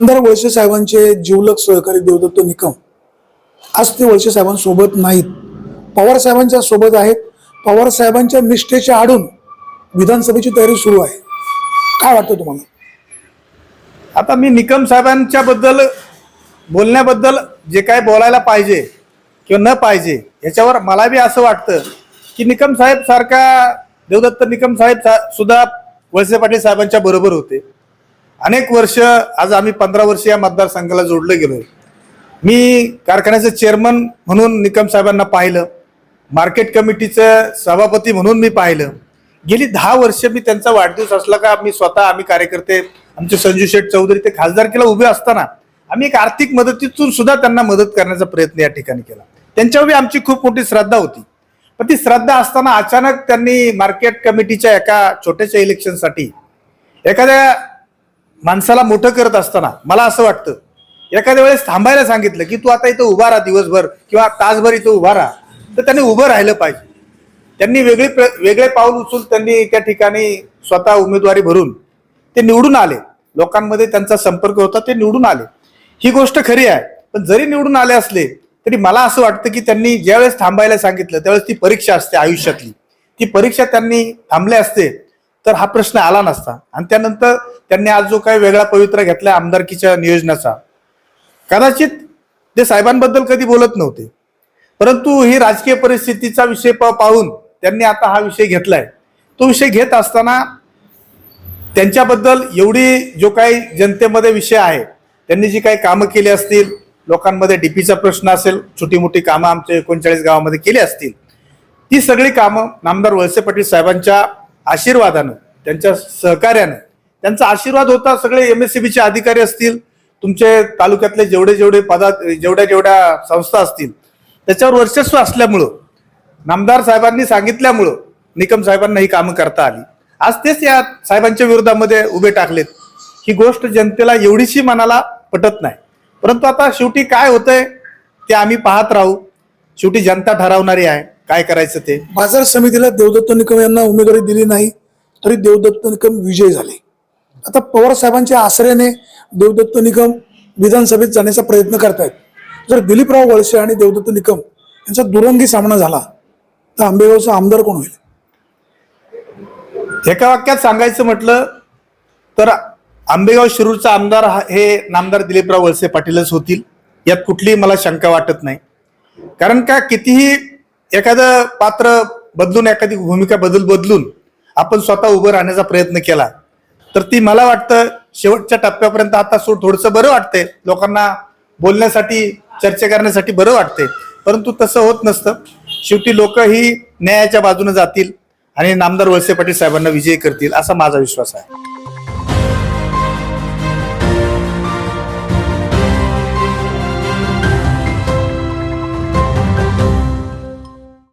आमदार वळसे साहेबांचे जिवलग सहकारी देवदत्त निकम. आज ते वळसे साहेबांसोबत नाहीत. पवार साहेबांच्या सोबत आहेत. पवार साहेबांच्या निष्ठेच्या आडून विधानसभेची तयारी सुरू आहे. काय वाटतं तुम्हाला? आता मी निकम साहेबांच्या बद्दल बोलण्याबद्दल जे काय बोलायला पाहिजे किंवा न पाहिजे याच्यावर मला बी असं वाटतं की निकम साहेब सारखा देवदत्त निकम साहेब सा- सुद्धा वळसे पाटील साहेबांच्या बरोबर होते. अनेक वर्ष आज आम्ही पंधरा वर्ष या मतदारसंघाला जोडलं गेलो मी कारखान्याचं चेअरमन म्हणून निकम साहेबांना पाहिलं. मार्केट कमिटीचं सभापती म्हणून मी पाहिलं. गेली दहा वर्ष मी त्यांचा वाढदिवस असला का मी स्वतः आम्ही कार्यकर्ते आमचे संजू शेठ चौधरी ते खासदारकीला उभे असताना आम्ही एक आर्थिक मदतीतून सुद्धा त्यांना मदत करण्याचा प्रयत्न या ठिकाणी केला. त्यांच्यावर बी आमची खूप मोठी श्रद्धा होती. पण ती श्रद्धा असताना अचानक त्यांनी मार्केट कमिटीच्या एका छोट्याशा इलेक्शनसाठी एखाद्या माणसाला मोठं करत असताना मला असं वाटतं एखाद्या वेळेस थांबायला सांगितलं की तू आता इथं उभा राहा दिवसभर किंवा तासभर इथं उभा राहा तर त्यांनी उभं राहिलं पाहिजे. त्यांनी वेगळी प्र- वेगळे पाऊल उचलून त्यांनी त्या ठिकाणी स्वतः उमेदवारी भरून ते निवडून आले. लोकांमध्ये त्यांचा संपर्क होता ते निवडून आले. ही गोष्ट खरी आहे पण जरी निवडून आले असले तरी मला असं वाटतं की त्यांनी ज्यावेळेस थांबायला सांगितलं त्यावेळेस ती परीक्षा असते आयुष्यातली. ती परीक्षा त्यांनी थांबले असते तर हा प्रश्न आला नसता. आणि त्यानंतर त्यांनी आज जो काही वेगळा पवित्र घेतला आमदारकीच्या नियोजनाचा कदाचित ते साहेबांबद्दल कधी बोलत नव्हते. परंतु ही राजकीय परिस्थितीचा विषय प- पाहून त्यांनी आता हा विषय घेतलाय. तो विषय घेत असताना त्यांच्याबद्दल एवढी जो काही जनतेमध्ये विषय आहे त्यांनी जी काही कामं केली असतील लोकांमध्ये डीपीचा प्रश्न असेल छोटी मोठी कामं आमच्या एकोणचाळीस गावामध्ये केली असतील ती सगळी कामं नामदार वळसे पाटील साहेबांच्या आशीर्वादानं त्यांच्या सहकार्यानं. त्यांचा आशीर्वाद होता सगळे एम एस सी बीचे अधिकारी असतील तुमचे तालुक्यातले जेवढे जेवढे पदा जेवढ्या जेवढ्या संस्था असतील त्याच्यावर वर्चस्व असल्यामुळं नामदार साहेबांनी सांगितल्यामुळं निकम साहेबांना ही कामं करता आली. आज तेच या साहेबांच्या विरोधामध्ये उभे टाकलेत. ही गोष्ट जनतेला एवढीशी मनाला पटत नाही. परंतु आता शेवटी काय होतंय ते आम्ही पाहत राहू. शेवटी जनता ठरवणारी आहे. काय करायचं ते? बाजार समितीला देवदत्त निकम यांना उमेदवारी दिली नाही तरी देवदत्त निकम विजयी झाले. आता पवार साहेबांच्या आश्रयाने देवदत्त निकम विधानसभेत जाण्याचा प्रयत्न करतायत. जर दिलीपराव वळसे आणि देवदत्त निकम यांचा दुरंगी सामना झाला तर आंबेगावचा आमदार कोण होईल? एका वाक्यात सांगायचं म्हटलं तर आंबेगाव शिरूरचा आमदार हा- हे नामदार दिलीपराव वळसे पाटीलच होतील यात कुठलीही मला शंका वाटत नाही. कारण का कितीही एखादं पात्र बदलून एखादी भूमिका बदल बदलून आपण स्वतः उभं राहण्याचा प्रयत्न केला तर ती मला वाटतं शेवटच्या टप्प्यापर्यंत आता सो थोडंसं बरं वाटतंय. लोकांना बोलण्यासाठी चर्चा करण्यासाठी बरं वाटतंय. परंतु तसं होत नसतं. शेवटी लोक ही न्यायाच्या बाजूने जातील आणि नामदार वळसे पाटील साहेबांना विजयी करतील असा माझा विश्वास आहे.